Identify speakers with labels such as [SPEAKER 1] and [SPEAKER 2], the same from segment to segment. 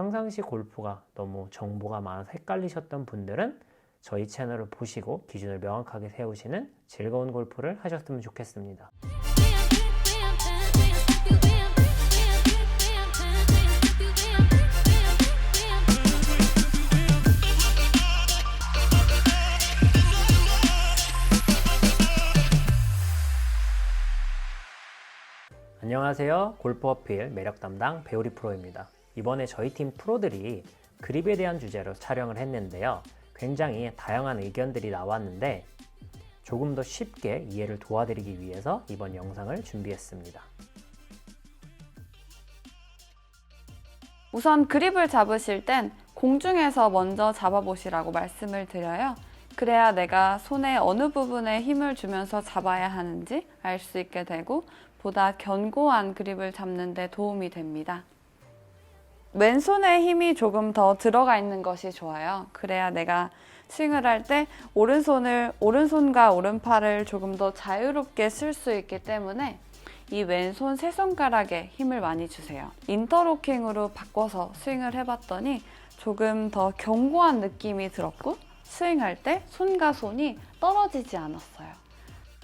[SPEAKER 1] 평상시 골프가 너무 정보가 많아서 헷갈리셨던 분들은 저희 채널을 보시고 기준을 명확하게 세우시는 즐거운 골프를 하셨으면 좋겠습니다. 안녕하세요. 골프 어필 매력 담당 배우리 프로입니다. 이번에 저희 팀 프로들이 그립에 대한 주제로 촬영을 했는데요. 굉장히 다양한 의견들이 나왔는데 조금 더 쉽게 이해를 도와드리기 위해서 이번 영상을 준비했습니다.
[SPEAKER 2] 우선 그립을 잡으실 땐 공중에서 먼저 잡아보시라고 말씀을 드려요. 그래야 내가 손의 어느 부분에 힘을 주면서 잡아야 하는지 알 수 있게 되고 보다 견고한 그립을 잡는 데 도움이 됩니다. 왼손에 힘이 조금 더 들어가 있는 것이 좋아요. 그래야 내가 스윙을 할 때 오른손을 오른손과 오른팔을 조금 더 자유롭게 쓸 수 있기 때문에 이 왼손 세 손가락에 힘을 많이 주세요. 인터로킹으로 바꿔서 스윙을 해봤더니 조금 더 견고한 느낌이 들었고 스윙할 때 손과 손이 떨어지지 않았어요.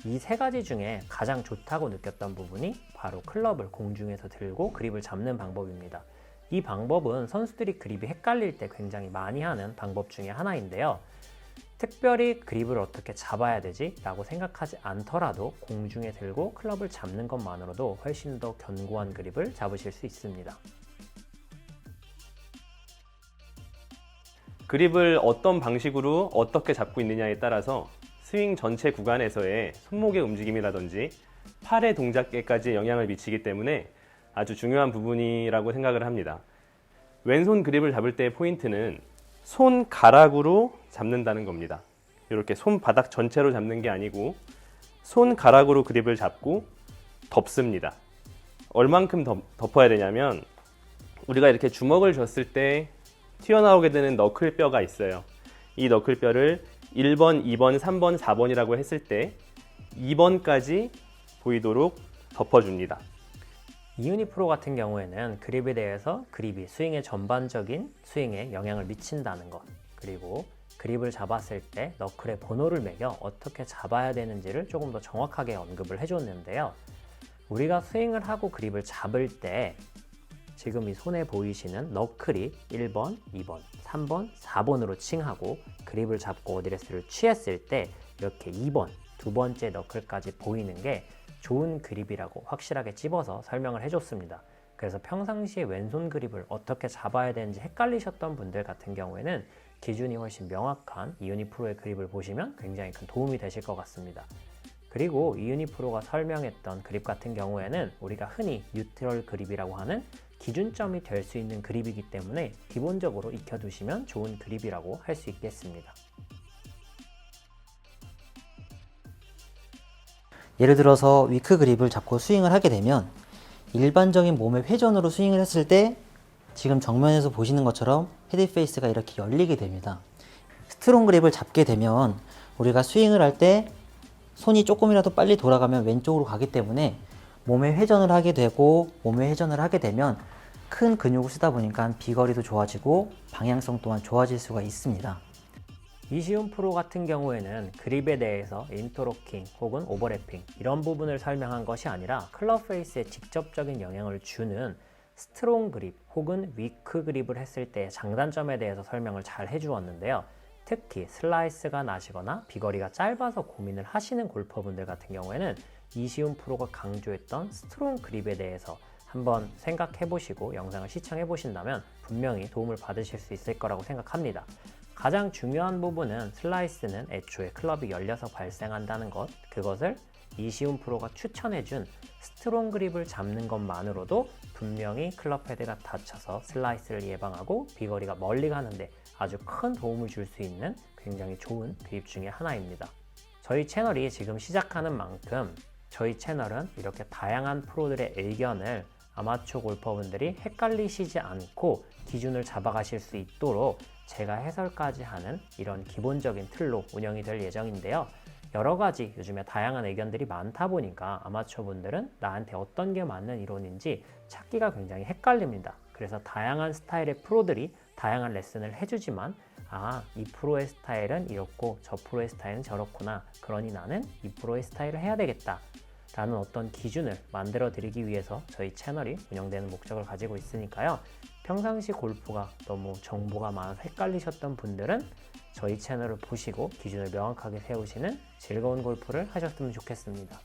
[SPEAKER 1] 이 세 가지 중에 가장 좋다고 느꼈던 부분이 바로 클럽을 공중에서 들고 그립을 잡는 방법입니다. 이 방법은 선수들이 그립이 헷갈릴 때 굉장히 많이 하는 방법 중에 하나인데요. 특별히 그립을 어떻게 잡아야 되지? 라고 생각하지 않더라도 공중에 들고 클럽을 잡는 것만으로도 훨씬 더 견고한 그립을 잡으실 수 있습니다.
[SPEAKER 3] 그립을 어떤 방식으로 어떻게 잡고 있느냐에 따라서 스윙 전체 구간에서의 손목의 움직임이라든지 팔의 동작에까지 영향을 미치기 때문에 아주 중요한 부분이라고 생각을 합니다. 왼손 그립을 잡을 때의 포인트는 손가락으로 잡는다는 겁니다. 이렇게 손바닥 전체로 잡는 게 아니고 손가락으로 그립을 잡고 덮습니다. 얼만큼 덮, 덮어야 되냐면 우리가 이렇게 주먹을 줬을 때 튀어나오게 되는 너클 뼈가 있어요. 이 너클 뼈를 1번, 2번, 3번, 4번이라고 했을 때 2번까지 보이도록 덮어줍니다.
[SPEAKER 1] 이윤희 프로 같은 경우에는 그립에 대해서 그립이 스윙의 전반적인 스윙에 영향을 미친다는 것 그리고 그립을 잡았을 때 너클의 번호를 매겨 어떻게 잡아야 되는지를 조금 더 정확하게 언급을 해줬는데요. 우리가 스윙을 하고 그립을 잡을 때 지금 이 손에 보이시는 너클이 1번, 2번, 3번, 4번으로 칭하고 그립을 잡고 어드레스를 취했을 때 이렇게 2번, 두 번째 너클까지 보이는 게 좋은 그립이라고 확실하게 찝어서 설명을 해줬습니다. 그래서 평상시에 왼손 그립을 어떻게 잡아야 되는지 헷갈리셨던 분들 같은 경우에는 기준이 훨씬 명확한 이윤희 프로의 그립을 보시면 굉장히 큰 도움이 되실 것 같습니다. 그리고 이윤희 프로가 설명했던 그립 같은 경우에는 우리가 흔히 뉴트럴 그립이라고 하는 기준점이 될 수 있는 그립이기 때문에 기본적으로 익혀두시면 좋은 그립이라고 할 수 있겠습니다.
[SPEAKER 4] 예를 들어서 위크 그립을 잡고 스윙을 하게 되면 일반적인 몸의 회전으로 스윙을 했을 때 지금 정면에서 보시는 것처럼 헤드 페이스가 이렇게 열리게 됩니다. 스트롱 그립을 잡게 되면 우리가 스윙을 할 때 손이 조금이라도 빨리 돌아가면 왼쪽으로 가기 때문에 몸의 회전을 하게 되고 몸의 회전을 하게 되면 큰 근육을 쓰다 보니까 비거리도 좋아지고 방향성 또한 좋아질 수가 있습니다.
[SPEAKER 1] 이시훈 프로 같은 경우에는 그립에 대해서 인터로킹 혹은 오버래핑 이런 부분을 설명한 것이 아니라 클럽 페이스에 직접적인 영향을 주는 스트롱 그립 혹은 위크 그립을 했을 때의 장단점에 대해서 설명을 잘 해주었는데요. 특히 슬라이스가 나시거나 비거리가 짧아서 고민을 하시는 골퍼분들 같은 경우에는 이시훈 프로가 강조했던 스트롱 그립에 대해서 한번 생각해 보시고 영상을 시청해 보신다면 분명히 도움을 받으실 수 있을 거라고 생각합니다. 가장 중요한 부분은 슬라이스는 애초에 클럽이 열려서 발생한다는 것, 그것을 이시훈 프로가 추천해준 스트롱 그립을 잡는 것만으로도 분명히 클럽 헤드가 다쳐서 슬라이스를 예방하고 비거리가 멀리 가는데 아주 큰 도움을 줄 수 있는 굉장히 좋은 그립 중에 하나입니다. 저희 채널이 지금 시작하는 만큼 저희 채널은 이렇게 다양한 프로들의 의견을 아마추어 골퍼분들이 헷갈리시지 않고 기준을 잡아가실 수 있도록 제가 해설까지 하는 이런 기본적인 틀로 운영이 될 예정인데요. 여러 가지 요즘에 다양한 의견들이 많다 보니까 아마추어 분들은 나한테 어떤 게 맞는 이론인지 찾기가 굉장히 헷갈립니다. 그래서 다양한 스타일의 프로들이 다양한 레슨을 해주지만 아, 이 프로의 스타일은 이렇고 저 프로의 스타일은 저렇구나. 그러니 나는 이 프로의 스타일을 해야 되겠다. 라는 어떤 기준을 만들어 드리기 위해서 저희 채널이 운영되는 목적을 가지고 있으니까요. 평상시 골프가 너무 정보가 많아서 헷갈리셨던 분들은 저희 채널을 보시고 기준을 명확하게 세우시는 즐거운 골프를 하셨으면 좋겠습니다.